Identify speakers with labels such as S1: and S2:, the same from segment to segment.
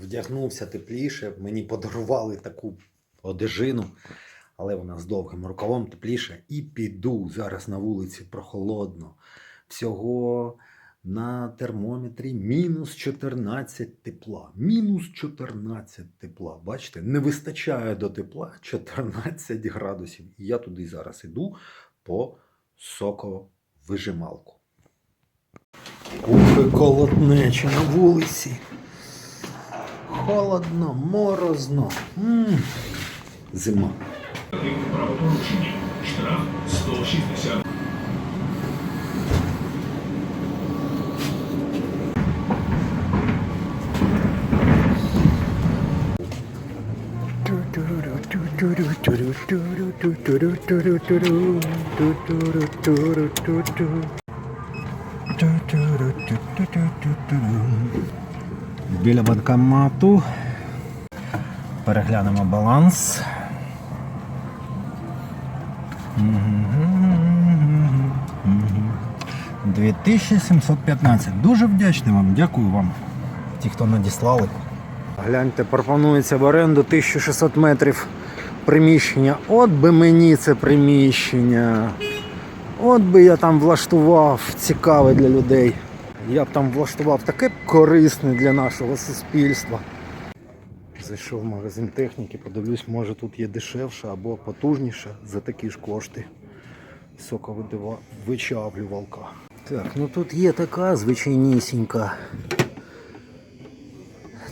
S1: вдягнувся тепліше, мені подарували таку одежину, але вона з довгим рукавом тепліше. І піду зараз на вулиці прохолодно. Всього на термометрі мінус 14 тепла. Мінус 14 тепла. Бачите, не вистачає до тепла 14 градусів. І я туди зараз іду по соковижималку. Ух, і колотнеча на вулиці. Холодно, морозно. м Зима.
S2: Правопорушення. Штраф 160.
S1: Біля банкомату. Переглянемо баланс. 2715. Дуже вдячний вам, дякую вам. Ті, хто надіслали. Гляньте, пропонується в оренду 1600 метрів приміщення. От би мені це приміщення. От би я там влаштував цікаве для людей. Я б там влаштував таке корисне для нашого суспільства. Зайшов в магазин техніки, подивлюсь, може тут є дешевше або потужніше за такі ж кошти. Соковичавлювалка. Так, ну тут є така звичайнісінька.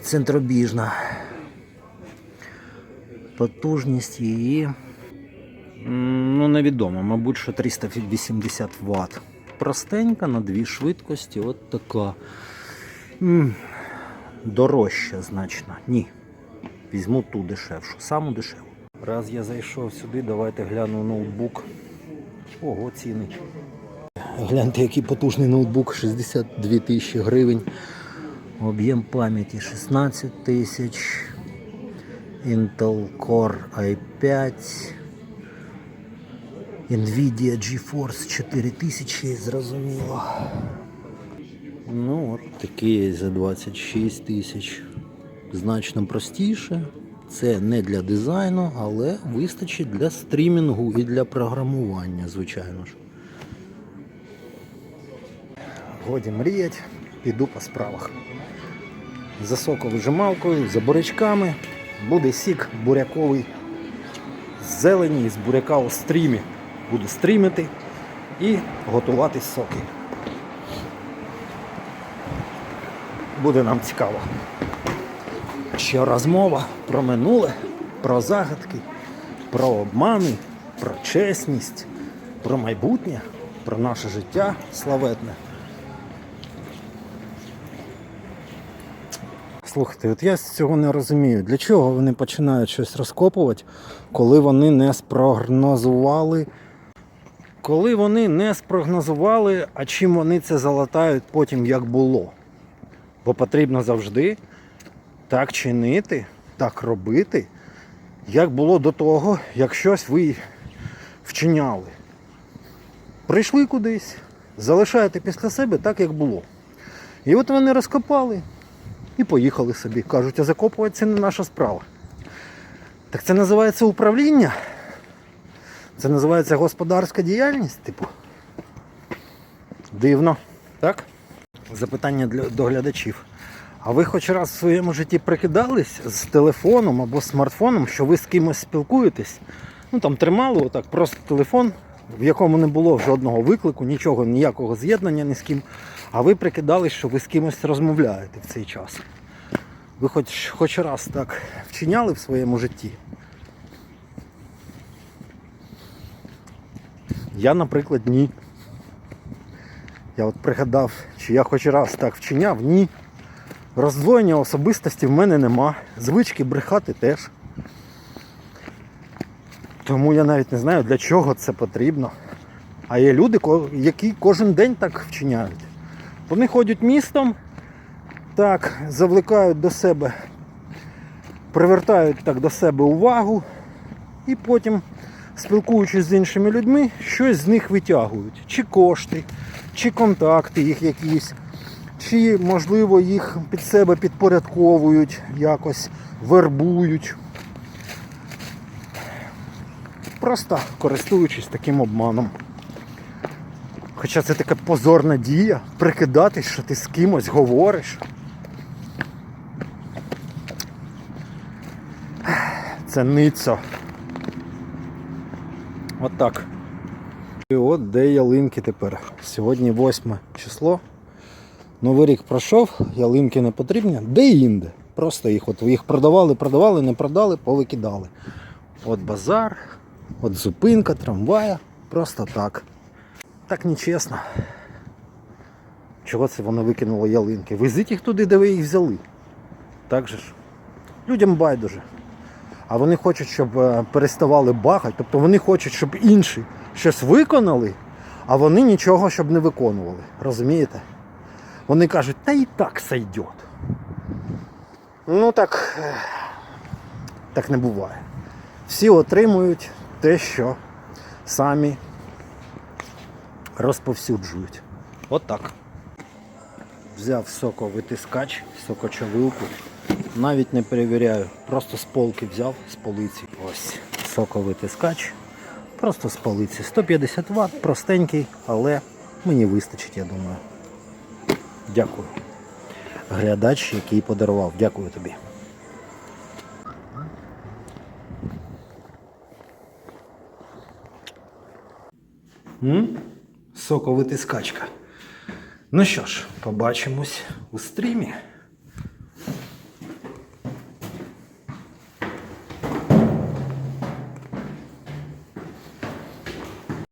S1: Центробіжна. Потужність її. Ну, невідомо, мабуть, що 380 Вт. Простенька на дві швидкості, от така. Дорожча значно. Ні. Візьму ту дешевшу, саму дешеву. Раз я зайшов сюди, давайте гляну ноутбук. Ого, ціни. Гляньте, який потужний ноутбук, 62 тисячі гривень. Об'єм пам'яті 16 тисяч. Intel Core i5. Nvidia GeForce 4000, зрозуміло. Ну, от такий за 26 тисяч. Значно простіше. Це не для дизайну, але вистачить для стрімінгу і для програмування, звичайно ж. Годі мріять, піду по справах. За соковижималкою, за бурячками буде сік буряковий з зелені з буряка у стрімі. Буду стрімити і готувати соки. Буде нам цікаво. Що розмова про минуле, про загадки, про обмани, про чесність, про майбутнє, про наше життя славетне. Слухайте, от я з цього не розумію. Для чого вони починають щось розкопувати, коли вони не спрогнозували, коли вони не спрогнозували, а чим вони це залатають потім, як було. Бо потрібно завжди так чинити, так робити, як було до того, як щось ви вчиняли. Прийшли кудись, залишаєте після себе так, як було. І от вони розкопали і поїхали собі. Кажуть, а закопувати це не наша справа. Так це називається управління. Це називається господарська діяльність, типу. Дивно. Так? Запитання для до глядачів. А ви хоч раз в своєму житті прикидались з телефоном або смартфоном, що ви з кимось спілкуєтесь? Ну там тримали отак просто телефон, в якому не було жодного виклику, нічого, ніякого з'єднання ні з ким. А ви прикидались, що ви з кимось розмовляєте в цей час. Ви хоч, хоч раз так вчиняли в своєму житті? Я, наприклад, ні. Я от пригадав, чи я хоч раз так вчиняв, ні. Роздвоєння особистості в мене нема. Звички брехати теж. Тому я навіть не знаю, для чого це потрібно. А є люди, які кожен день так вчиняють. Вони ходять містом, так, завлекають до себе, привертають так до себе увагу і потім, спілкуючись з іншими людьми, щось з них витягують. Чи кошти, чи контакти їх якісь, чи, можливо, їх під себе підпорядковують, якось вербують. Просто користуючись таким обманом. Хоча це така позорна дія, прикидатись, що ти з кимось говориш. Це ницо. От так. І от де ялинки тепер. Сьогодні 8 число. Новий рік пройшов, ялинки не потрібні. Де інде. Просто їх от їх продавали, продавали, не продали, повикидали. От базар, от зупинка, трамвая. Просто так. Так нечесно. Чого це воно викинуло ялинки? Везіть їх туди, де ви їх взяли. Так же ж. Людям байдуже. А вони хочуть, щоб е, переставали багати. Тобто вони хочуть, щоб інші щось виконали, а вони нічого щоб не виконували. Розумієте? Вони кажуть, та і так сойдет. Ну так, е, так не буває. Всі отримують те, що самі розповсюджують. Отак. От. Взяв соковитискач, сокочовилку. Навіть не перевіряю. Просто з полки взяв, з полиці. Ось соковитискач. Просто з полиці. 150 Вт, простенький, але мені вистачить, я думаю. Дякую. Глядач, який подарував. Дякую тобі. М? Соковитискачка. Ну що ж, побачимось у стрімі.